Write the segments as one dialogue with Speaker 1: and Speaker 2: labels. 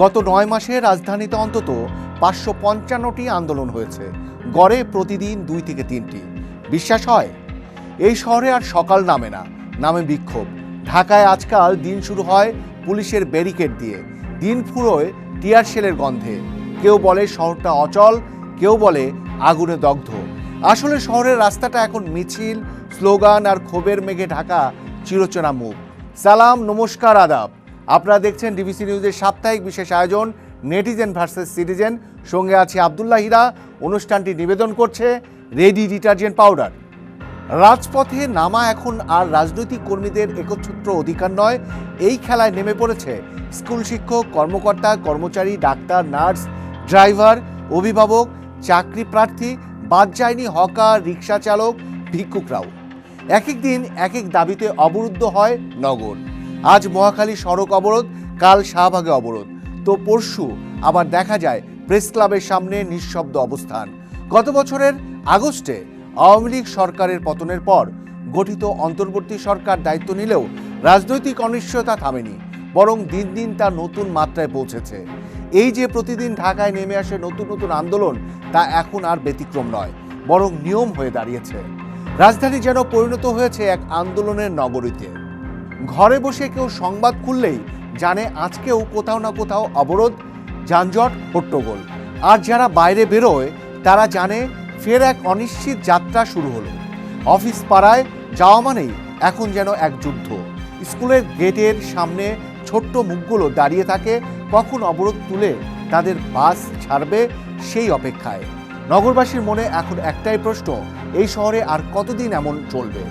Speaker 1: গত নয় মাসে রাজধানীতে অন্তত পাঁচশো পঞ্চান্নটি আন্দোলন হয়েছে। গড়ে প্রতিদিন দুই থেকে তিনটি। বিশ্বাস হয়? এই শহরে আর সকাল নামে না, নামে বিক্ষোভ। ঢাকায় আজকাল দিন শুরু হয় পুলিশের ব্যারিকেড দিয়ে। দিন ফুরোয় টিয়ার শেলের গন্ধে। কেউ বলে শহরটা অচল, কেউ বলে আগুনে দগ্ধ। আসলে শহরের রাস্তাটা এখন মিছিল, স্লোগান আর ক্ষোভের মেঘে ঢাকা চিরচেনা মুখ। সালাম, নমস্কার, আদাব। আপনারা দেখছেন ডিবিসি নিউজের সাপ্তাহিক বিশেষ আয়োজন নেটিজেন ভার্সেস সিটিজেন। সঙ্গে আছে আবদুল্লাহ হীরা। অনুষ্ঠানটি নিবেদন করছে রেডি ডিটারজেন্ট পাউডার। রাজপথে নামা এখন আর রাজনৈতিক কর্মীদের একচ্ছত্র অধিকার নয়। এই খেলায় নেমে পড়েছে স্কুল শিক্ষক, কর্মকর্তা, কর্মচারী, ডাক্তার, নার্স, ড্রাইভার, অভিভাবক, চাকরি প্রার্থী, বাদ যায়নি হকার, রিক্সা চালক, ভিক্ষুকরাও। এক এক দিন এক এক দাবিতে অবরুদ্ধ হয় নগর। আজ মহাখালী সড়ক অবরোধ, কাল শাহবাগে অবরোধ। তো পরশু আবার দেখা যায় প্রেস ক্লাবের সামনে নিঃশব্দ অবস্থান। গত বছরের আগস্টে আওয়ামী লীগ সরকারের পতনের পর গঠিত অন্তর্বর্তী সরকার দায়িত্ব নিলেও রাজনৈতিক অনিশ্চয়তা থামেনি, বরং দিন দিন তা নতুন মাত্রায় পৌঁছেছে। এই যে প্রতিদিন ঢাকায় নেমে আসে নতুন নতুন আন্দোলন, তা এখন আর ব্যতিক্রম নয়, বরং নিয়ম হয়ে দাঁড়িয়েছে। রাজধানী যেন পরিণত হয়েছে এক আন্দোলনের নগরীতে। ঘরে বসে কেউ সংবাদ খুললেই জানে আজকেও কোথাও না কোথাও অবরোধ, যানজট হট্টগোল আর যারা বাইরে বেরোয়, তারা জানে ফের এক অনিশ্চিত যাত্রা শুরু হলো। অফিস পাড়ায় যাওয়া মানেই এখন যেন এক যুদ্ধ। স্কুলের গেটের সামনে ছোট্ট মুখগুলো দাঁড়িয়ে থাকে, কখন অবরোধ তুলে তাদের বাস ছাড়বে সেই অপেক্ষায়। নগরবাসীর মনে এখন একটাই প্রশ্ন, এই শহরে আর কতদিন এমন চলবে?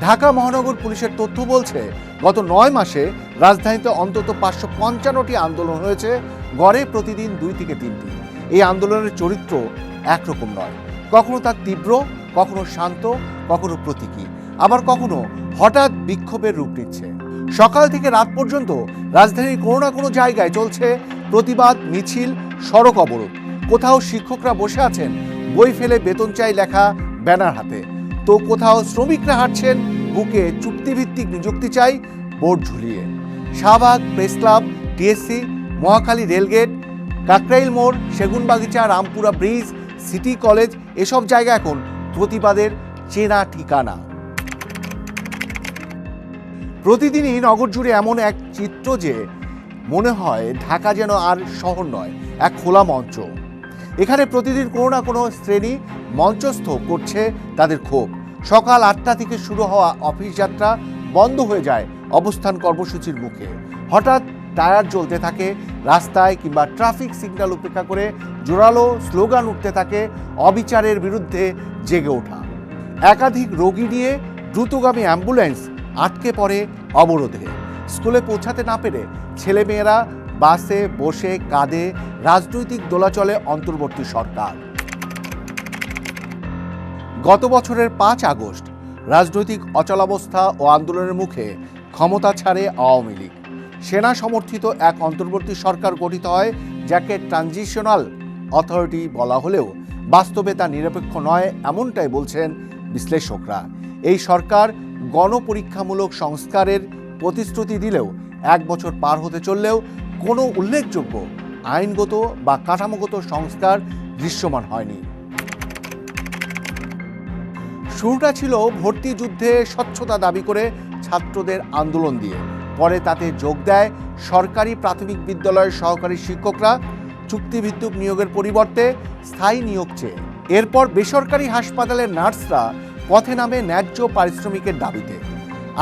Speaker 1: ঢাকা মহানগর পুলিশের তথ্য বলছে, গত নয় মাসে রাজধানীতে অন্তত পাঁচশো পঞ্চান্নটি আন্দোলন হয়েছে, গড়ে প্রতিদিন দুই থেকে তিনটি। এই আন্দোলনের চরিত্র একরকম নয়। কখনো তা তীব্র, কখনো শান্ত, কখনো প্রতীকী। আবার কখনো হঠাৎ বিক্ষোভের রূপ নিচ্ছে। সকাল থেকে রাত পর্যন্ত রাজধানীর কোনো না কোনো জায়গায় চলছে প্রতিবাদ, মিছিল, সড়ক অবরোধ। কোথাও শিক্ষকরা বসে আছেন, বই ফেলে বেতন চাই লেখা ব্যানার হাতে। তো কোথাও শ্রমিকরা হাঁটছেন, বুকে চুক্তিভিত্তিক নিযুক্তি চাই বোর্ড ঝুলিয়ে। Shahbag press club, TSC, Mohakhali rail gate, Kakrail মোড়, Segunbagicha, Rampura bridge, city college, এসব জায়গা এখন প্রতিবাদের চেনা ঠিকানা। প্রতিদিনই নগর জুড়ে এমন এক চিত্র যে মনে হয় ঢাকা যেন আর শহর নয়, এক খোলা মঞ্চ। এখানে প্রতিদিন কোনো না কোনো শ্রেণি মঞ্চস্থ করছে তাদের ক্ষোভ। সকাল আটটা থেকে শুরু হওয়া অফিস যাত্রা বন্ধ হয়ে যায় অবস্থান কর্মসূচির মুখে। হঠাৎ টায়ার জ্বলতে থাকে, রাস্তায় কিংবা ট্রাফিক সিগন্যাল উপেক্ষা করে জোরালো স্লোগান উঠতে থাকে অবিচারের বিরুদ্ধে জেগে ওঠা। একাধিক রোগী নিয়ে দ্রুতগামী অ্যাম্বুলেন্স আটকে পড়ে অবরোধে। স্কুলে পৌঁছাতে না পেরে ছেলেমেয়েরা বাসে, বসে কাঁদে রাজনৈতিক দোলাচলে অন্তর্বর্তী সরকার। গত বছরের পাঁচ আগস্ট, রাজনৈতিক অচলাবস্থা ও আন্দোলনের মুখে ক্ষমতা ছাড়ে আওয়ামী লীগ। সেনা সমর্থিত এক অন্তর্বর্তী সরকার গঠিত হয়, যাকে ট্রানজিশনাল অথরিটি বলা হলেও বাস্তবে তা নিরপেক্ষ নয় এমনটাই বলছেন বিশ্লেষকরা। এই সরকার গণপরীক্ষামূলক সংস্কারের প্রতিশ্রুতি দিলেও এক বছর পার হতে চললেও কোনো উল্লেখযোগ্য, আইনগত বা কাঠামোগত সংস্কার দৃশ্যমান হয়নি। শুরুটা ছিল ভর্তি যুদ্ধে স্বচ্ছতা দাবি করে ছাত্রদের আন্দোলন দিয়ে। পরে তাতে যোগ দেয় সরকারি প্রাথমিক বিদ্যালয়ের সহকারী শিক্ষকরা, চুক্তিভিত্তিক নিয়োগের পরিবর্তে স্থায়ী নিয়োগ চেয়ে। এরপর বেসরকারি হাসপাতালের নার্সরা পথে নামে ন্যায্য পারিশ্রমিকের দাবিতে।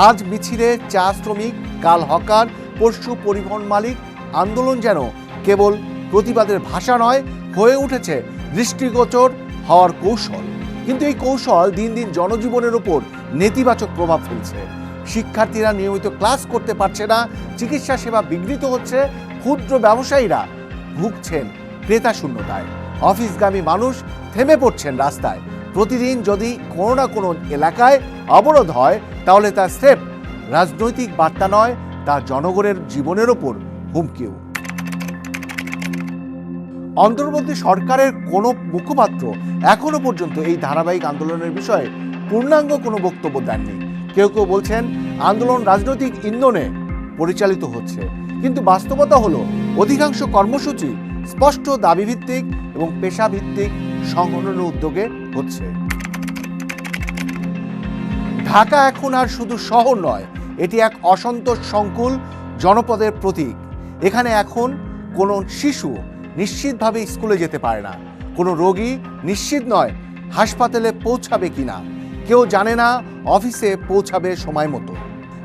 Speaker 1: আজ মিছিলে চা শ্রমিক কাল হকার পরশু পরিবহন মালিক আন্দোলন যেন কেবল প্রতিবাদের ভাষা নয়, হয়ে উঠেছে দৃষ্টিগোচর হওয়ার কৌশল। কিন্তু এই কৌশল দিন দিন জনজীবনের উপর নেতিবাচক প্রভাব ফেলছে। শিক্ষার্থীরা নিয়মিত ক্লাস করতে পারছে না, চিকিৎসা সেবা বিঘ্নিত হচ্ছে, ক্ষুদ্র ব্যবসায়ীরা ভুগছেন ক্রেতা শূন্যতায় অফিসগামী মানুষ থেমে পড়ছেন রাস্তায়। প্রতিদিন যদি কোনো না কোনো এলাকায় অবরোধ হয়, তাহলে তার স্রেফ রাজনৈতিক বার্তা নয়, তা জনগণের জীবনের ওপর হুমকিও। অন্তর্বর্তী সরকারের কোনো মুখপাত্র এখনও পর্যন্ত এই ধারাবাহিক আন্দোলনের বিষয়ে পূর্ণাঙ্গ কোনো বক্তব্য দেননি। কেউ কেউ বলছেন, আন্দোলন রাজনৈতিক ইন্ধনে পরিচালিত হচ্ছে। কিন্তু বাস্তবতা হলো, অধিকাংশ কর্মসূচি স্পষ্ট দাবিভিত্তিক এবং পেশাভিত্তিক সংগঠনের উদ্যোগে হচ্ছে। ঢাকা এখন আর শুধু শহর নয়, এটি এক অসন্তোষ সংকুল জনপদের প্রতীক। এখানে এখন কোনো শিশু নিশ্চিতভাবে স্কুলে যেতে পারে না। কোনো রোগী নিশ্চিত নয় হাসপাতালে পৌঁছাবে কি না কেউ জানে না অফিসে পৌঁছাবে সময় মতো।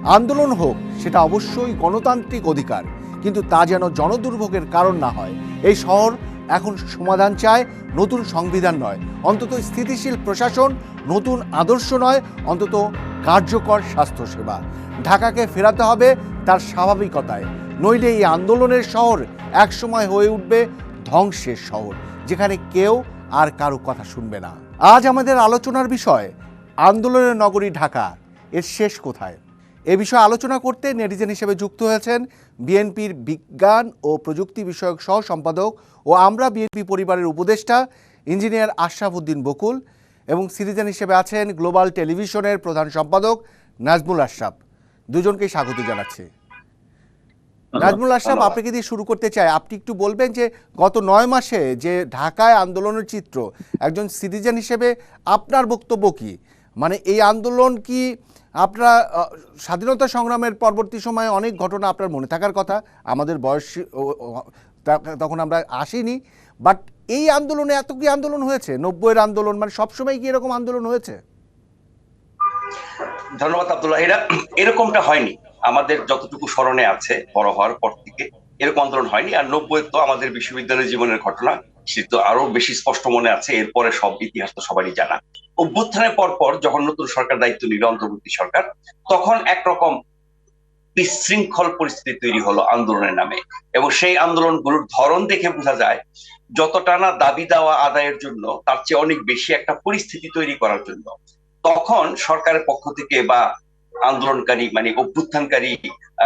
Speaker 1: আন্দোলন হোক, সেটা অবশ্যই গণতান্ত্রিক অধিকার। কিন্তু তা যেন জনদুর্ভোগের কারণ না হয়। এই শহর এখন সমাধান চায় নতুন সংবিধান নয়। অন্তত স্থিতিশীল প্রশাসন, নতুন আদর্শ নয়, অন্তত কার্যকর স্বাস্থ্যসেবা। ঢাকাকে ফেরাতে হবে তার স্বাভাবিকতায়। নইলে এই আন্দোলনের শহর একসময় হয়ে উঠবে ধ্বংসের শহর, যেখানে কেউ আর কারও কথা শুনবে না। আজ আমাদের আলোচনার বিষয়, আন্দোলনের নগরী ঢাকা, এর শেষ কোথায়? এ বিষয়ে আলোচনা করতে নেটিজেন হিসেবে যুক্ত হয়েছেন বিএনপির বিজ্ঞান ও প্রযুক্তি বিষয়ক সহ সম্পাদক ও আমরা বিএনপি পরিবারের উপদেষ্টা ইঞ্জিনিয়ার আশরাফ উদ্দিন বকুল এবং সিটিজেন হিসেবে আছেন গ্লোবাল টেলিভিশনের প্রধান সম্পাদক নাজমুল আশরাফ। দুজনকেই স্বাগত জানাচ্ছি। নাজমুল আশরাফ। আপনাকে দিয়ে শুরু করতে চাই? আপনি একটু বলবেন যে গত নয় মাসে যে ঢাকায় আন্দোলনের চিত্র একজন সিটিজেন হিসেবে আপনার বক্তব্য কি? মানে এই আন্দোলন কি আপনারা স্বাধীনতা সংগ্রামের পরবর্তী সময়ে অনেক ঘটনা আপনার মনে থাকার কথা আমাদের বয়স তখন আমরা আসিনি বাট এই আন্দোলনে এত কি আন্দোলন হয়েছে? নব্বইয়ের আন্দোলন মানে সবসময় কি এরকম আন্দোলন হয়েছে?
Speaker 2: ধন্যবাদ আব্দুল্লাহ। এরা এরকমটা হয়নি। আমাদের যতটুকু স্মরণে আছে বড় হওয়ার পর থেকে এরকম আন্দোলন হয়নি। আর নব্বই তো আমাদের বিশ্ববিদ্যালয় জীবনের ঘটনা সে তো আরও বেশি স্পষ্ট মনে আছে। এরপরে সব ইতিহাস তো সবারই জানা। অভ্যুত্থানের পর পর যখন নতুন সরকার দায়িত্ব নিল, অন্তর্বর্তী সরকার, তখন একরকম বিশৃঙ্খল পরিস্থিতি তৈরি হলো আন্দোলনের নামে। এবং সেই আন্দোলনগুলোর ধরন দেখে বোঝা যায়, যতটা না দাবি দেওয়া আদায়ের জন্য, তার চেয়ে অনেক বেশি একটা পরিস্থিতি তৈরি করার জন্য। তখন সরকারের পক্ষ থেকে বা আন্দোলনকারী মানে অভ্যুত্থানকারী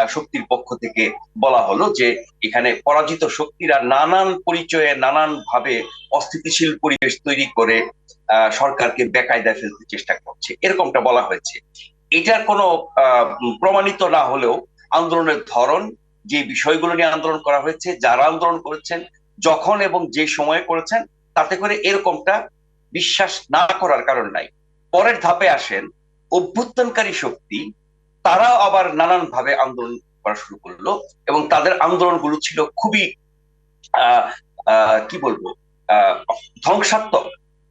Speaker 2: শক্তির পক্ষ থেকে বলা হলো যে এখানে পরাজিত শক্তিরা নানান পরিচয়ে নানান ভাবে অস্থিতিশীল পরিবেশ তৈরি করে সরকারকে বেকায়দায় ফেলতে চেষ্টা করছে। এরকমটা বলা হয়েছে। এটার কোনো প্রমাণিত না হলেও আন্দোলনের ধরন, যে বিষয়গুলো নিয়ে আন্দোলন করা হয়েছে, যারা আন্দোলন করেছেন, যখন এবং যে সময়ে করেছেন, তাতে করে এরকমটা বিশ্বাস না করার কারণ নাই। পরের ধাপে আসেন অভ্যুত্থানকারী শক্তি, তারাও আবার নানান ভাবে আন্দোলন করা শুরু করল এবং তাদের আন্দোলনগুলো ছিল খুবই কি বলব ধ্বংসাত্মক।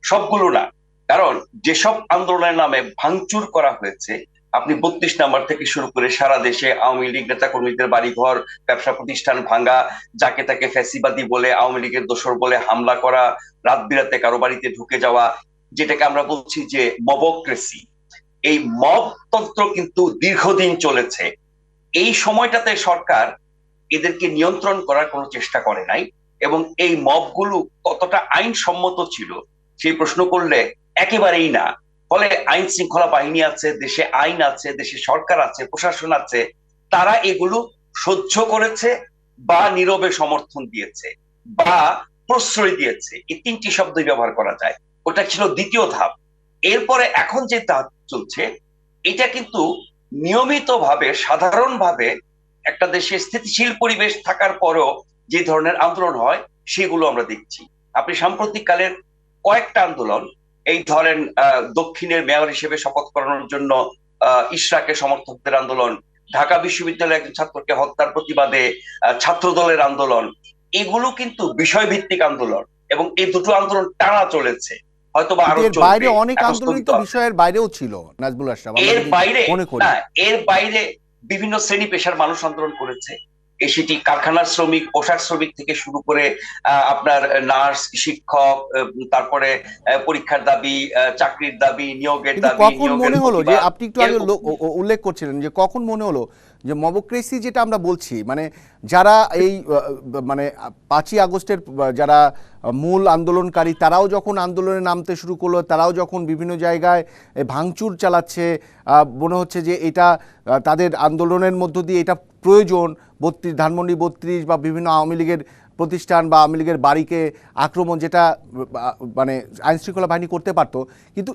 Speaker 2: সবগুলো না। কারণ যেসব আন্দোলনের নামে ভাঙচুর করা হয়েছে, আপনি বত্রিশ নাম্বার থেকে শুরু করে সারা দেশে আওয়ামী লীগ নেতা কর্মীদের বাড়িঘর, ব্যবসা প্রতিষ্ঠান ভাঙ্গা যাকে তাকে ফ্যাসিবাদী বলে, আওয়ামী লীগের দোসর বলে হামলা করা, রাত বিরাতে কারও বাড়িতে ঢুকে যাওয়া, যেটাকে আমরা বলছি যে মবক্রেসি। এই মব তন্ত্র কিন্তু দীর্ঘদিন চলেছে। এই সময়টাতে সরকার এদেরকে নিয়ন্ত্রণ করার কোনো চেষ্টা করে নাই এবং এই মবগুলো কতটা আইনসম্মত ছিল সেই প্রশ্ন করলে একেবারেই না। ফলে আইন শৃঙ্খলা বাহিনী আছে, দেশে আইন আছে, দেশে সরকার আছে, প্রশাসন আছে, তারা এগুলো সহ্য করেছে বা নীরবে সমর্থন দিয়েছে বা প্রশ্রয় দিয়েছে। এই তিনটি শব্দ ব্যবহার করা যায়। ওটা ছিল দ্বিতীয় ধাপ। এরপরে এখন যে চলছে এটা কিন্তু নিয়মিতভাবে সাধারণভাবে একটা দেশে স্থিতিশীল পরিবেশ থাকার পরেও যে ধরনের আন্দোলন হয় সেগুলো আমরা দেখছি। আপনি সাম্প্রতিক কালের কয়েকটা আন্দোলন এই ধরেন দক্ষিণের মেয়র হিসেবে শপথ করানোর জন্য আহ, ইশরাকের সমর্থকদের আন্দোলন ঢাকা বিশ্ববিদ্যালয়ের একজন ছাত্রকে হত্যার প্রতিবাদে ছাত্র দলের আন্দোলন এগুলো কিন্তু বিষয়ভিত্তিক আন্দোলন এবং এই দুটো আন্দোলন টানা চলেছে। হয়তো বা আরও
Speaker 1: বাইরে অনেক। বিষয়ের বাইরেও ছিল নাজমুল আশরাফ
Speaker 2: এর বাইরে না এর বাইরে বিভিন্ন শ্রেণি পেশার মানুষ আন্দোলন করেছে সেটি কারখানার শ্রমিক পোশাক শ্রমিক থেকে শুরু করে আহ, আপনার নার্স শিক্ষক তারপরে পরীক্ষার দাবি চাকরির দাবি নিয়োগের দাবি
Speaker 1: কখন মনে হলো যে আপনি একটু আগে উল্লেখ করছিলেন যে কখন মনে হলো যে মবক্রেসি যেটা আমরা বলছি মানে যারা এই মানে পাঁচই আগস্টের যারা মূল আন্দোলনকারী, তারাও যখন আন্দোলনে নামতে শুরু করল, তারাও যখন বিভিন্ন জায়গায় ভাঙচুর চালাচ্ছে মনে হচ্ছে যে এটা তাদের আন্দোলনের মধ্য দিয়ে এটা প্রয়োজন, বত্রিশ, ধানমন্ডি বত্রিশ বা বিভিন্ন আওয়ামী লীগের প্রতিষ্ঠান বা আওয়ামী লীগের বাড়িকে আক্রমণ যেটা মানে আইনশৃঙ্খলা বাহিনী করতে পারতো, কিন্তু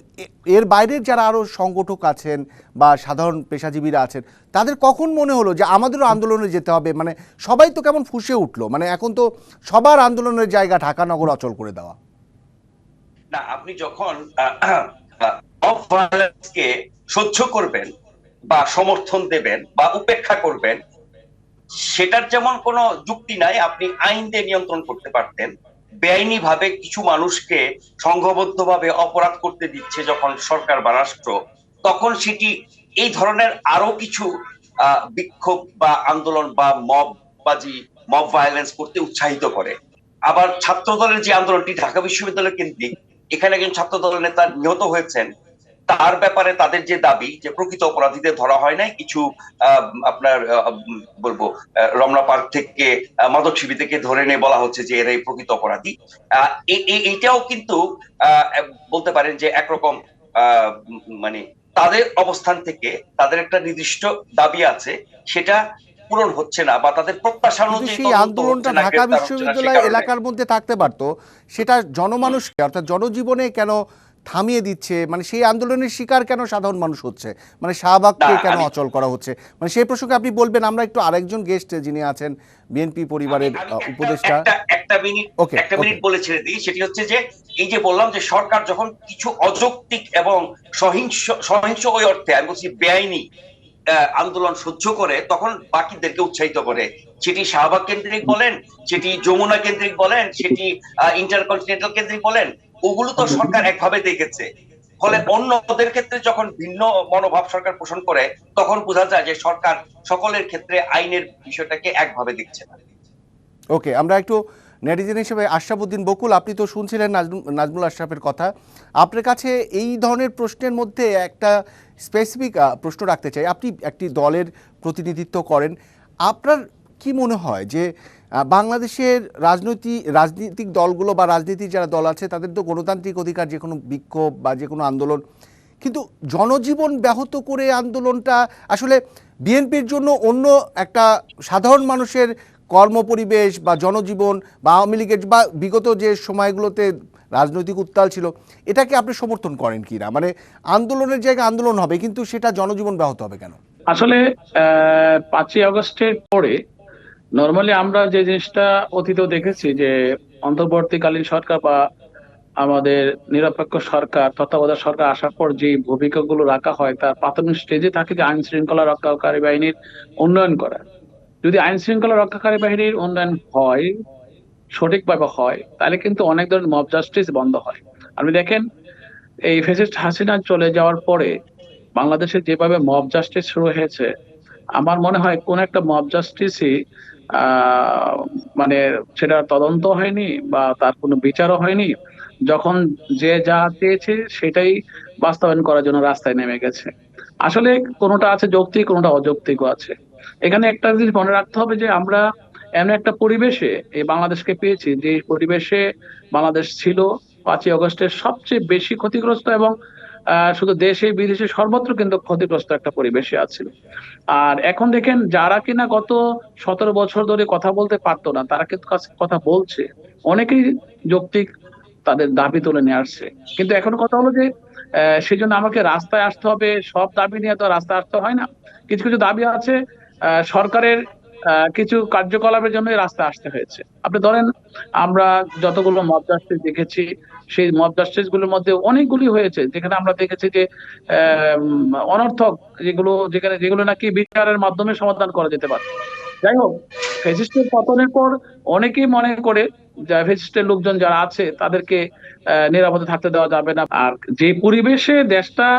Speaker 1: এর বাইরের যারা আরও সংগঠক আছেন বা সাধারণ পেশাজীবীরা আছেন, তাদের কখন মনে হলো যে আমাদেরও আন্দোলনে যেতে হবে? মানে সবাই তো কেমন ফুসে উঠল। মানে এখন তো সবার আন্দোলনের জায়গা ঢাকা নগর অচল করে দেওয়া।
Speaker 2: না, আপনি যখন অফ কে সহ্য করবেন বা সমর্থন দেবেন বা উপেক্ষা করবেন সেটার যেমন কোনো যুক্তি নাই, আপনি আইন দিয়ে নিয়ন্ত্রণ করতে পারতেন। বেআইনি ভাবে কিছু মানুষকে সংঘবদ্ধ ভাবে অপরাধ করতে দিচ্ছে যখন সরকার বা রাষ্ট্র, তখন সেটি এই ধরনের আরও কিছু বিক্ষোভ বা আন্দোলন বা মব বাজি মব ভায়োলেন্স করতে উৎসাহিত করে। আবার ছাত্র দলের যে আন্দোলনটি ঢাকা বিশ্ববিদ্যালয় কেন্দ্রিক, এখানে একজন ছাত্র দলের নেতা নিহত হয়েছেন। তার ব্যাপারে তাদের যে দাবি যে প্রকৃত অপরাধীদের ধরা হয় নাই কিছু আপনার বলব রমনা পার্ক থেকে মাদক শিবির থেকে ধরে নিয়ে বলা হচ্ছে যে এরাই প্রকৃত অপরাধী। এইটাও কিন্তু বলতে পারেন যে একরকম মানে তাদের অবস্থান থেকে তাদের একটা নির্দিষ্ট দাবি আছে সেটা পূরণ হচ্ছে না বা তাদের প্রত্যাশা অনুযায়ী
Speaker 1: সেই আন্দোলনটা ঢাকা বিশ্ববিদ্যালয় এলাকার মধ্যে থাকতে পারতো। সেটা জনমানুষকে অর্থাৎ জনজীবনে কেন থামিয়ে দিচ্ছে মানে সেই আন্দোলনের শিকার কেন সাধারণ মানুষ হচ্ছে? মানে শাহবাগকে কেন অচল করা হচ্ছে? মানে সেই প্রসঙ্গে আপনি বলবেন আমরা একটু আরেকজন গেস্ট যিনি আছেন বিএনপি পরিবারের উপদেষ্টা
Speaker 2: একটা মিনিট
Speaker 1: Okay,
Speaker 2: একটা মিনিট বলে ছেড়ে দিই সেটি হচ্ছে যে এই যে বললাম যে সরকার যখন কিছু অযৌক্তিক এবং সহিংস সহিংস ওই অর্থে আমি বলছি বেআইনি আন্দোলন সহ্য করে তখন বাকিদেরকে উৎসাহিত করে। সেটি শাহবাগ কেন্দ্রিক বলেন সেটি যমুনা কেন্দ্রিক বলেন সেটি ইন্টারকন্টিনেন্টাল কেন্দ্রিক বলেন ওগুলো তো সরকার একভাবে দেখেছে। ফলে অন্যদের ক্ষেত্রে যখন ভিন্ন মনোভাব সরকার পোষণ করে, তখন বোঝা যায় যে সরকার সকলের ক্ষেত্রে আইনের বিষয়টাকে একভাবে দেখছে না।
Speaker 1: ওকে, আমরা একটু নেটিজেন হিসেবে আশরাফুদ্দিন বকুল, আপনি তো শুনছিলেন নাজমুল- আশরাফের কথা। আপনার কাছে এই ধরনের প্রশ্নের মধ্যে একটা স্পেসিফিক প্রশ্ন রাখতে চাই। আপনি একটি দলের প্রতিনিধিত্ব করেন। আপনার কি মনে হয় যে বাংলাদেশের রাজনৈতিক রাজনৈতিক দলগুলো বা রাজনীতির যারা দল আছে, তাদের তো গণতান্ত্রিক অধিকার যে কোনো বিক্ষোভ বা যে কোনো আন্দোলন। কিন্তু জনজীবন ব্যাহত করে আন্দোলনটা আসলে বিএনপির জন্য অন্য একটা সাধারণ মানুষের কর্মপরিবেশ বা জনজীবন বা আওয়ামী লীগের বা বিগত যে সময়গুলোতে রাজনৈতিক উত্তাল ছিল, এটাকে আপনি সমর্থন করেন কি না? মানে আন্দোলনের জায়গায় আন্দোলন হবে, কিন্তু সেটা জনজীবন ব্যাহত হবে কেন?
Speaker 3: আসলে পাঁচই আগস্টের পরে নর্মালি আমরা যে জিনিসটা অতীতেও দেখেছি যে অন্তর্বর্তীকালীন সরকার বা আমাদের নিরপেক্ষ সরকার, তত্ত্বাবধায়ক সরকার আসার পর যে ভূমিকাগুলো রাখা হয়, তার প্রাথমিক স্টেজে থাকে যে আইন শৃঙ্খলা রক্ষাকারী বাহিনীর উন্নয়ন করা। যদি আইন শৃঙ্খলা রক্ষাকারী বাহিনীর উন্নয়ন হয়, সঠিকভাবে হয়, তাহলে কিন্তু অনেক ধরনের মব জাস্টিস বন্ধ হয়। আপনি দেখেন, এই ফেসিস্ট হাসিনা চলে যাওয়ার পরে বাংলাদেশে যেভাবে মব জাস্টিস শুরু হয়েছে, আমার মনে হয় কোন একটা মব জাস্টিসই মানে সেটা তদন্ত হয়নি বা তার কোনো বিচারও হয়নি। যখন যে যা চেয়েছে সেটাই বাস্তবায়ন করার জন্য রাস্তায় নেমে গেছে। আসলে কোনোটা আছে যৌক্তিক, কোনোটা অযৌক্তিকও আছে। এখানে একটা জিনিস মনে রাখতে হবে যে আমরা এমন একটা পরিবেশে এই বাংলাদেশকে পেয়েছি, যে পরিবেশে বাংলাদেশ ছিল পাঁচই আগস্টের সবচেয়ে বেশি ক্ষতিগ্রস্ত এবং শুধু দেশে বিদেশে সর্বত্র কিন্তু ক্ষতিগ্রস্ত একটা পরিবেশে আছিল আর এখন দেখেন যারা কিনা গত সতেরো বছর ধরে কথা বলতে পারতো না, তারা কিন্তু কথা বলছে। অনেকেই যৌক্তিক তাদের দাবি তুলে নিয়ে আসছে। কিন্তু এখন কথা হলো যে সেই জন্য আমাকে রাস্তায় আসতে হবে, সব দাবি নিয়ে তো রাস্তায় আসতে হয় না। কিছু কিছু দাবি আছে সরকারের কিছু কার্যকলাপের জন্য রাস্তায় আসতে হয়েছে। আপনি ধরেন, আমরা যতগুলো মব জাস্টিস দেখেছি, সেই মব জাস্টিসগুলোর মধ্যে অনেকগুলি হয়েছে। যেখানে আমরা দেখেছি যে অনর্থক যেগুলো, যেখানে, যেগুলো নাকি বিচারের মাধ্যমে সমাধান করা যেতে পারে। যাই হোক, ফেসিস্টের পতনের পর অনেকেই মনে করে ফেসিস্টের লোকজন যারা আছে, তাদেরকে নিরাপদে থাকতে দেওয়া যাবে না। আর যে পরিবেশে দেশটা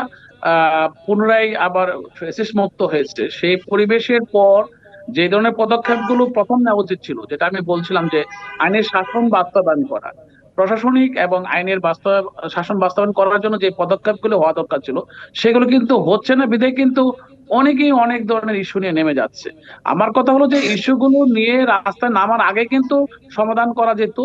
Speaker 3: পুনরায় আবার ফেসিস্ট মুক্ত হয়েছে, সেই পরিবেশের পর যে ধরনের পদক্ষেপগুলো প্রথম নেওয়া উচিত ছিল, যেটা আমি বলছিলাম যে আইনের শাসন বাস্তবায়ন করা। প্রশাসনিক এবং আইনের বাস্তব, শাসন বাস্তবায়ন করার জন্য যে পদক্ষেপগুলো হওয়া দরকার ছিল, সেগুলো কিন্তু হচ্ছে না বিধে কিন্তু অনেকেই অনেক ধরনের ইস্যু নিয়ে নেমে যাচ্ছে। আমার কথা হলো যে ইস্যুগুলো নিয়ে রাস্তায় নামার আগে কিন্তু সমাধান করা যেত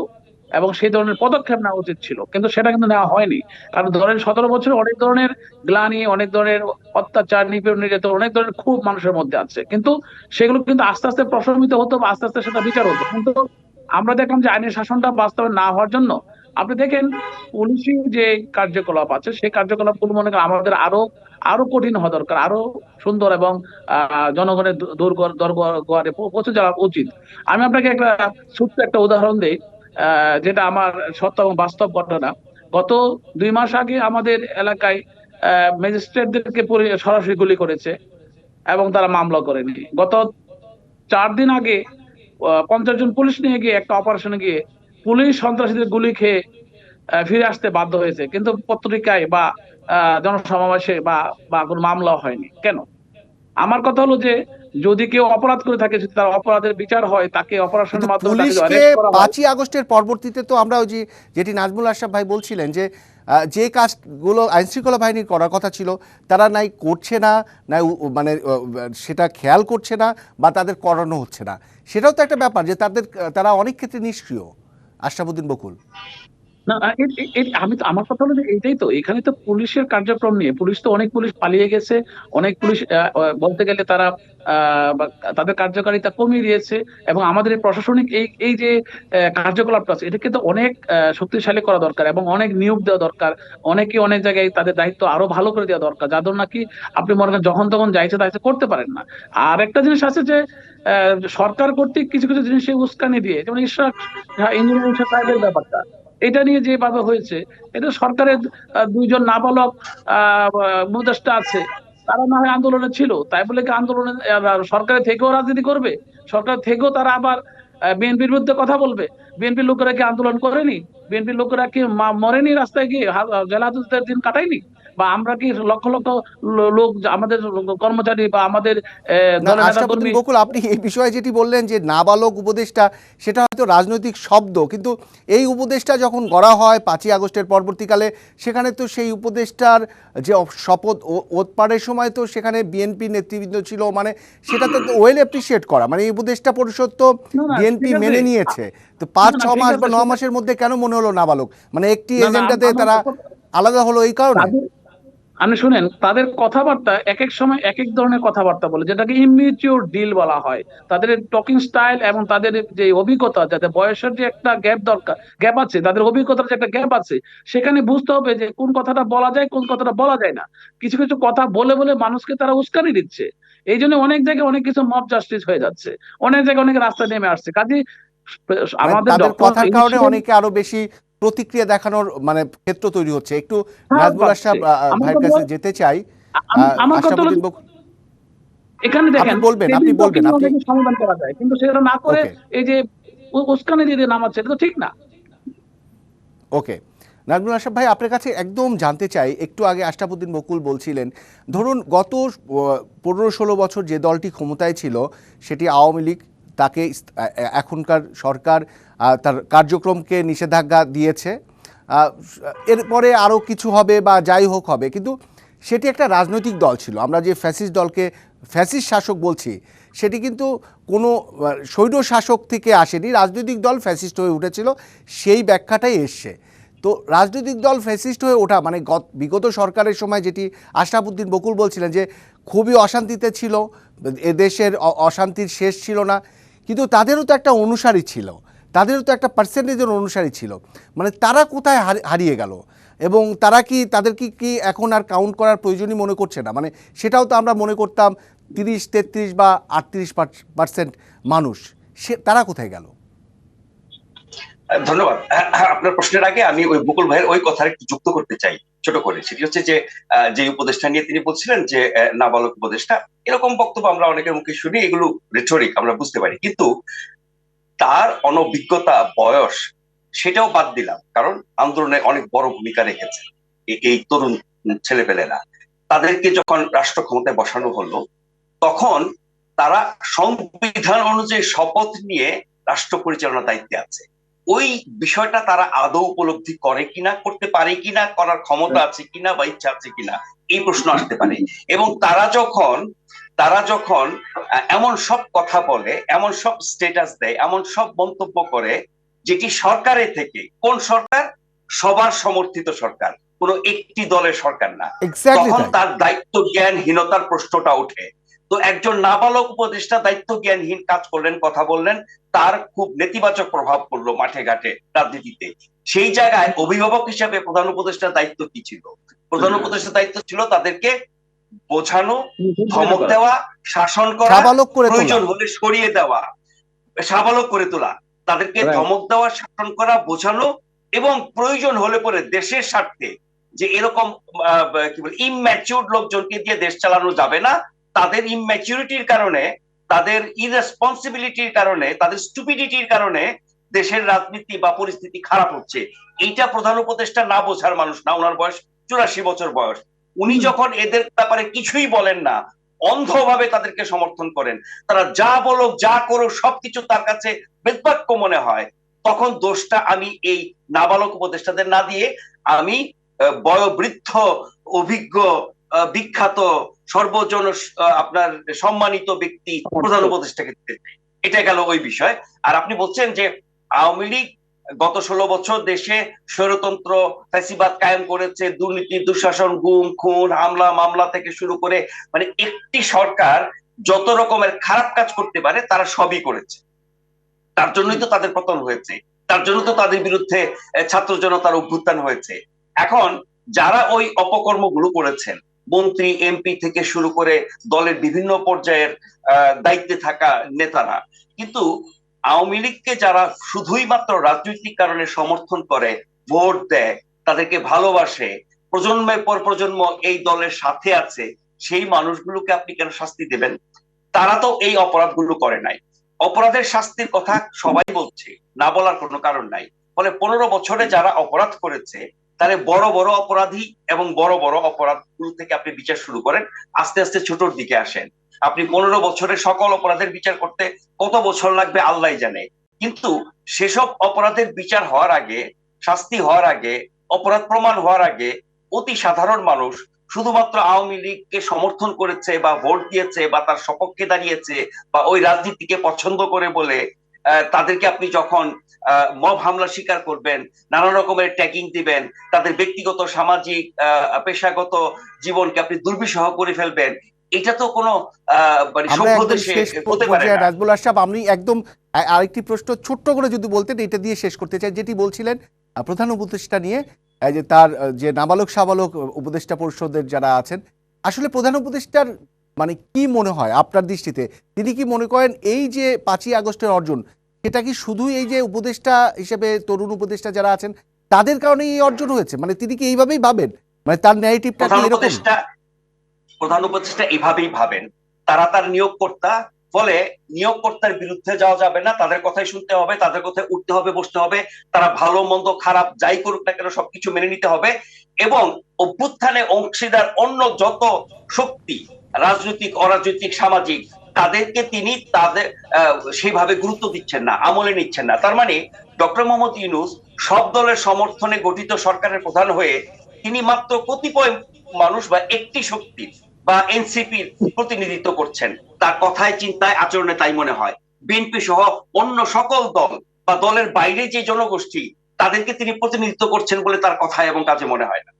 Speaker 3: এবং সেই ধরনের পদক্ষেপ নেওয়া উচিত ছিল। কিন্তু সেটা কিন্তু নেওয়া হয়নি। কারণ ধরেন সতেরো বছর অনেক ধরনের গ্লানি, অনেক ধরনের অত্যাচার, নিপীড়ন, নির্যাতন, অনেক ধরনের খুব মানুষের মধ্যে আছে। কিন্তু সেগুলো কিন্তু আস্তে আস্তে প্রশমিত হতো বা আস্তে আস্তে সেটা বিচার হতো। কিন্তু আমরা দেখলাম যে আইনের শাসনটা বাস্তবায়ন না হওয়ার জন্য আপনি দেখেন পুলিশি যে কার্যকলাপ আছে, সেই কার্যকলাপগুলো মনে করেন আমাদের আরও আরও কঠিন হওয়া দরকার, আরও সুন্দর এবং জনগণের দূর- দূর দরবারে পৌঁছে যাওয়া উচিত। আমি আপনাকে একটা ছোট্ট একটা উদাহরণ দেই। যেটা আমার সত্য এবং বাস্তব ঘটনা। গত দুই মাস আগে আমাদের এলাকায় ম্যাজিস্ট্রেটদেরকে সরাসরি গুলি করেছে এবং তারা মামলা করেনি গত চার দিন আগে পঞ্চাশ জন পুলিশ নিয়ে গিয়ে একটা অপারেশনে গিয়ে পুলিশ সন্ত্রাসীদের গুলি খেয়ে ফিরে আসতে বাধ্য হয়েছে। কিন্তু পত্রিকায় বা জনসমাবেশে বা বা কোনো মামলা হয়নি। কেন? আমার কথা হলো যে যদি কেউ অপরাধ করে থাকে তার অপরাধের বিচার হয় তাকে অপারেশনের মাধ্যমে
Speaker 1: পুলিশকে আগস্টের পরবর্তীতে তো আমরা ওই যেটি নাজমুল আশরাফ ভাই বলছিলেন যে যে কাজগুলো আইন শৃঙ্খলা বাহিনীর করার কথা ছিল তারা নাই করছে না নাই মানে সেটা খেয়াল করছে না বা তাদের করানো হচ্ছে না। সেটাও তো একটা ব্যাপার যে তাদের তারা অনেক ক্ষেত্রে নিষ্ক্রিয় আশরাফুদ্দিন বকুল।
Speaker 3: না আমি তো, আমার কথা হলো এইটাই তো, এখানে তো পুলিশের কার্যক্রম নিয়ে, পুলিশ তো অনেক পুলিশ পালিয়ে গেছে, অনেক পুলিশ বলতে গেলে তারা তাদের কার্যকারিতা কমিয়ে দিয়েছে, এবং আমাদের প্রশাসনিক এই এই যে কার্যকলাপটা আছে, এটাকে তো অনেক শক্তিশালী করা দরকার, এবং অনেক নিয়োগ দেওয়া দরকার, অনেকে অনেক জায়গায় তাদের দায়িত্ব আরও ভালো করে দেওয়া দরকার যাদের নাকি আপনি মনে করেন যখন তখন যাইছে তাইছে করতে পারেন না। আর একটা জিনিস আছে যে সরকার কর্তৃক কিছু কিছু জিনিসে উস্কানি দিয়ে, যেমন ইশরাক ইঞ্জিনিয়ারিং সাহেবের ব্যাপারটা এটা নিয়ে যেভাবে হয়েছে, এটা সরকারের দুইজন নাবালক উপদেষ্টা আছে, তারা না হয় আন্দোলনে ছিল, তাই বলে কি আন্দোলনে সরকারের থেকেও রাজনীতি করবে? সরকার থেকেও তারা আবার বিএনপির বিরুদ্ধে কথা বলবে? বিএনপির লোকেরা কি আন্দোলন করেনি? বিএনপির লোকেরা কি মরেনি রাস্তায় গিয়ে? জেলা দিন কাটায়নি? বা আমরা কি লক্ষ লক্ষ লোক আমাদের কর্মচারী বা আমাদের
Speaker 1: বকুল আপনি এই বিষয়ে যেটি বললেন যে নাবালক উপদেষ্টা সেটা হয়তো রাজনৈতিক শব্দ কিন্তু এই উপদেষ্টা যখন গড়া হয় পাঁচই আগস্টের পরবর্তীকালে সেখানে তো সেই উপদেষ্টার যে শপথ ও- ওতপাড়ের সময় তো সেখানে বিএনপি নেতৃবৃন্দ ছিল মানে সেটা তো ওয়েল অ্যাপ্রিসিয়েট করা। মানে এই উপদেষ্টা পরিষদ তো বিএনপি মেনে নিয়েছে। তো পাঁচ ছ মাস বা ন মাসের মধ্যে কেন মনে হলো নাবালক? মানে একটি এজেন্ডাতে তারা আলাদা হলো এই কারণে?
Speaker 3: আপনি শুনেন তাদের কথাবার্তা এক এক সময় এক এক ধরনের কথাবার্তা বলে যেটাকে ইমিউর ডিল বলা হয়। তাদের টকিং স্টাইল এবং তাদের যে অভিজ্ঞতা যাতে বয়সের যে একটা গ্যাপ দরকার গ্যাপ আছে তাদের অভিজ্ঞতার যে একটা গ্যাপ আছে সেখানে বুঝতে হবে যে কোন কথাটা বলা যায় কোন কথাটা বলা যায় না। কিছু কিছু কথা বলে বলে মানুষকে তারা উস্কানি দিচ্ছে। এই জন্য অনেক জায়গায় অনেক কিছু মব জাস্টিস হয়ে যাচ্ছে। অনেক জায়গায় অনেক রাস্তা নেমে আসছে। কাজে আমাদের
Speaker 1: কথার কারণে অনেকে আরও বেশি প্রতিক্রিয়া দেখানোর মানে ক্ষেত্র তৈরি হচ্ছে। একটু
Speaker 3: হ্যাঁ,
Speaker 1: নাজমুল আশরাফ ভাইয়ের কাছে যেতে চাই।
Speaker 3: এখানে দেখেন
Speaker 1: বলবেন, আপনি বলবেন, আপনি-
Speaker 3: সমাধান করা যায়। কিন্তু সেটা না করে এই যে দিয়ে নামাচ্ছে এটা তো ঠিক না।
Speaker 1: ওকে। নাজমুল আশরাফ ভাই আপনার কাছে একদম জানতে চাই একটু আগে আশরাফুদ্দিন বকুল বলছিলেন ধরুন গত পনেরো ষোলো বছর যে দলটি ক্ষমতায় ছিল সেটি আওয়ামী লীগ তাকে এখনকার সরকার তার কার্যক্রমকে নিষেধাজ্ঞা দিয়েছে। এরপরে আরও কিছু হবে বা যাই হোক হবে, কিন্তু সেটি একটা রাজনৈতিক দল ছিল। আমরা যে ফ্যাসিস্ট দলকে, ফ্যাসিস্ট শাসক বলছি, সেটি কিন্তু কোনো, স্বৈর শাসক থেকে আসেনি। রাজনৈতিক দল ফ্যাসিস্ট হয়ে উঠেছিল, সেই ব্যাখ্যাটাই এসছে। তো রাজনৈতিক দল ফ্যাসিস্ট হয়ে ওঠা মানে গত, বিগত সরকারের সময় যেটি আশরাফুদ্দিন বকুল বলছিলেন যে, খুবই অশান্তিতে ছিল এদেশের অশান্তির শেষ ছিল না, কিন্তু তাদেরও তো একটা অনুসারী ছিল। তাদেরও তো একটা পার্সেন্টেজের অনুসারী ছিল। মানে তারা কোথায় হারিয়ে গেল? এবং তারা কি, তাদের কি কি এখন আর কাউন্ট করার প্রয়োজনই মনে করছে না? মানে সেটাও তো আমরা মনে করতাম তিরিশ, তেত্রিশ বা আটত্রিশ পার্সেন্ট মানুষ, সে, তারা কোথায় গেল?
Speaker 2: ধন্যবাদ। আপনার প্রশ্নের আগে আমি ওই বকুল ভাইয়ের ওই কথা একটু যুক্ত করতে চাই, ছোট করে। সেটি হচ্ছে যে যে উপদেষ্টা নিয়ে তিনি বলছিলেন যে নাবালক উপদেষ্টা, এরকম বক্তব্য আমরা অনেকের মুখে শুনি, এগুলো রেটরিক আমরা বুঝতে পারি। কিন্তু তার অনভিজ্ঞতা, বয়স সেটাও বাদ দিলাম। কারণ আন্দোলনে অনেক বড় ভূমিকা রেখেছে এই তরুণ ছেলেপেলেরা। তাদেরকে যখন রাষ্ট্র ক্ষমতায় বসানো হলো, তখন তারা সংবিধান অনুযায়ী শপথ নিয়ে রাষ্ট্র পরিচালনার দায়িত্বে আছে। ওই বিষয়টা তারা আদৌ উপলব্ধি করে কিনা, করতে পারে কিনা, করার ক্ষমতা আছে কিনা বা ইচ্ছা আছে কিনা, এই প্রশ্ন আসতে পারে। এবং তারা যখন তারা যখন এমন সব কথা বলে এমন সব স্টেটাস দেয় এমন সব মন্তব্য করে যেটি সরকারের থেকে কোন সরকার? সবার সমর্থিত সরকার কোন একটি দলের সরকার না। তখন তার দায়িত্ব জ্ঞানহীনতার প্রশ্নটা ওঠে। তো একজন নাবালক উপদেষ্টা দায়িত্ব জ্ঞানহীন কাজ করলেন কথা বললেন তার খুব নেতিবাচক প্রভাব পড়ল মাঠে ঘাটে রাজনীতিতে। সেই জায়গায় অভিভাবক হিসাবে প্রধান উপদেষ্টার দায়িত্ব কি ছিল? প্রধান উপদেষ্টার দায়িত্ব ছিল তাদেরকে বোঝানো ধমক দেওয়া শাসন করা প্রয়োজন হলে সরিয়ে দেওয়া সাবালক করে তোলা। তাদেরকে ধমক দেওয়া শাসন করা বোঝানো এবং প্রয়োজন হলে পরে দেশের স্বার্থে যে এরকম কি বলে ইম্যাচিউর লোকজনকে দিয়ে দেশ চালানো যাবে না তাদের ইম্যাচিউরিটির কারণে তাদের ইরেসপন্সিবিলিটির কারণে তাদের স্টুপিডিটির কারণে দেশের রাজনীতি বা পরিস্থিতি খারাপ হচ্ছে। এইটা প্রধান উপদেষ্টা না বোঝার মানুষ না ওনার বয়স চুরাশি বছর বয়স। উনি যখন এদের ব্যাপারে কিছুই বলেন না অন্ধভাবে তাদেরকে সমর্থন করেন তারা যা বলো যা করো সবকিছু তার কাছে বেদবাক্য মনে হয় তখন দোষটা আমি এই নাবালক উপদেষ্টাদের না দিয়ে আমি বয়োবৃদ্ধ অভিজ্ঞ বিখ্যাত সর্বজন আপনার সম্মানিত ব্যক্তি প্রধান উপদেষ্টাকে দিতে চাই। এটা গেল ওই বিষয়। আর আপনি বলছেন যে আওয়ামী লীগ গত ষোলো বছর দেশে স্বৈরতন্ত্র ফ্যাসিবাদ কায়েম করেছে, দুর্নীতি, দুঃশাসন, গুম, খুন, হামলা, মামলা থেকে শুরু করে মানে একটি সরকার যত রকমের খারাপ কাজ করতে পারে তারা সবই করেছে। তার জন্যই তো তাদের পতন হয়েছে। তার জন্য তো তাদের বিরুদ্ধে ছাত্র জনতার অভ্যুত্থান হয়েছে। এখন যারা ওই অপকর্মগুলো করেছেন, মন্ত্রী, এমপি থেকে শুরু করে দলের বিভিন্ন পর্যায়ের দায়িত্বে থাকা নেতারা, কিন্তু আওয়ামী লীগকে যারা শুধুই মাত্র রাজনৈতিক কারণে সমর্থন করে, ভোট দেয়, তাদেরকে ভালোবাসে, প্রজন্মের পর প্রজন্ম এই দলের সাথে আছে, সেই মানুষগুলোকে আপনি কেন শাস্তি দেবেন? তারা তো এই অপরাধগুলো করে নাই। অপরাধের শাস্তির কথা সবাই বলছে, না বলার কোনো কারণ নাই। ফলে পনেরো বছরে যারা অপরাধ করেছে তাহলে বড় বড় অপরাধী এবং বড় বড় অপরাধগুলো থেকে আপনি বিচার শুরু করেন, আস্তে আস্তে ছোটর দিকে আসেন। আপনি পনেরো বছরে সকল অপরাধের বিচার করতে কত বছর লাগবে আল্লাহ জানে। কিন্তু সেসব অপরাধের বিচার হওয়ার আগে, শাস্তি হওয়ার আগে, অপরাধ প্রমাণ হওয়ার আগে অতি সাধারণ মানুষ শুধুমাত্র আওয়ামী লীগকে সমর্থন করেছে বা ভোট দিয়েছে বা তার সপক্ষে দাঁড়িয়েছে বা ওই রাজনীতিকে পছন্দ করে বলে তাদেরকে আপনি যখন মব হামলা স্বীকার করবেন, নানা রকমের ট্যাগিং দিবেন, তাদের ব্যক্তিগত, সামাজিক পেশাগত জীবনকে আপনি দুর্বিষহ করে ফেলবেন এটা তো কোনো মানে
Speaker 1: রাজবুল আশরাফ আপনি একদম আরেকটি প্রশ্ন ছোট্ট করে যদি বলতেন এটা দিয়ে শেষ করতে চাই যেটি বলছিলেন প্রধান উপদেষ্টা নিয়ে যে তার যে নাবালক সাবালক উপদেষ্টা পরিষদের যারা আছেন আসলে প্রধান উপদেষ্টার মানে কি মনে হয় আপনার দৃষ্টিতে? তিনি কি মনে করেন এই যে পাঁচই আগস্টের অর্জন সেটা কি শুধু এই যে উপদেষ্টা হিসেবে তরুণ উপদেষ্টা যারা আছেন তাদের কারণে এই অর্জন হয়েছে? মানে তিনি কি এইভাবেই ভাবেন? মানে তার ন্যারেটিভটা কি এরকম?
Speaker 2: প্রধান উপদেষ্টা এইভাবেই ভাবেন। তারা তার নিয়োগকর্তা ফলে নিয়োগকর্তার বিরুদ্ধে যাওয়া যাবে না তাদের কথাই শুনতে হবে তাদের কথায় উঠতে হবে বসতে হবে তারা ভালো মন্দ খারাপ যাই করুক না কেন সবকিছু মেনে নিতে হবে এবং অভ্যুত্থানে অংশীদার অন্য যত শক্তি রাজনৈতিক অরাজনৈতিক সামাজিক তাদেরকে তিনি তাদের আহ, সেইভাবে গুরুত্ব দিচ্ছেন না আমলে নিচ্ছেন না। তার মানে ডক্টর মোহাম্মদ ইউনুস সব দলের সমর্থনে গঠিত সরকারের প্রধান হয়ে তিনি মাত্র কতিপয় মানুষ বা একটি শক্তি বা এনসিপির প্রতিনিধিত্ব করছেন। তার কথায় চিন্তায় আচরণে তাই মনে হয়। বিএনপি সহ অন্য সকল দল বা দলের বাইরে যে জনগোষ্ঠী তাদেরকে তিনি প্রতিনিধিত্ব করছেন বলে তার কথায় এবং কাজে মনে হয় না।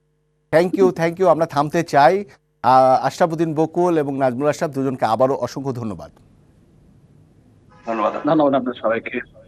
Speaker 1: থ্যাংক ইউ থ্যাংক ইউ আমরা থামতে চাই। আহ, আশরাফুদ্দিন বকুল এবং নাজমুল আশরাফ দুজনকে আবারও অসংখ্য ধন্যবাদ।
Speaker 2: ধন্যবাদ।
Speaker 3: ধন্যবাদ আপনার সবাইকে।